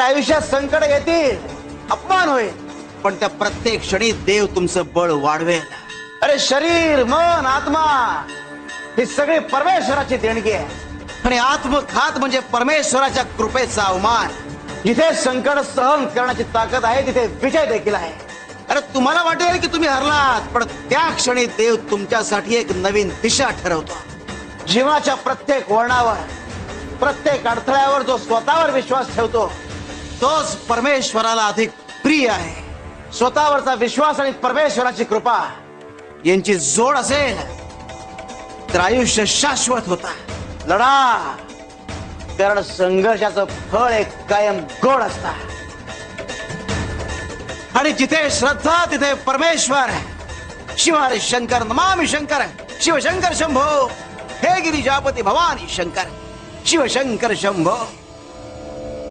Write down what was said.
आयुष्यात संकट येतील अपमान होईल. पण त्या प्रत्येक क्षणी देव तुमचं बळ वाढवेल. अरे शरीर मन आत्मा ही सगळी परमेश्वराची देणगी आहे. आणि आत्मघात म्हणजे परमेश्वराच्या कृपेचा अवमान. जिथे संकट सहन करण्याची ताकद आहे तिथे विजय देखील आहे. अरे तुम्हाला वाटेल की तुम्ही हरलात पण त्या क्षणी देव तुमच्यासाठी एक नवीन दिशा ठरवतो. जीवनाच्या प्रत्येक वळणावर प्रत्येक अडथळ्यावर जो स्वतःवर विश्वास ठेवतो तोच परमेश्वराला अधिक प्रिय आहे. स्वतःवरचा विश्वास आणि परमेश्वराची कृपा यांची जोड असेल तर आयुष्य शाश्वत होता. लढा. कारण संघर्षाचं फळ एक कायम गोड असता. आणि जिथे श्रद्धा तिथे परमेश्वर. शिवारी शंकर नमामि शंकर शिवशंकर शंभो. हे गिरिजापती भवानी शंकर शिवशंकर शंभो.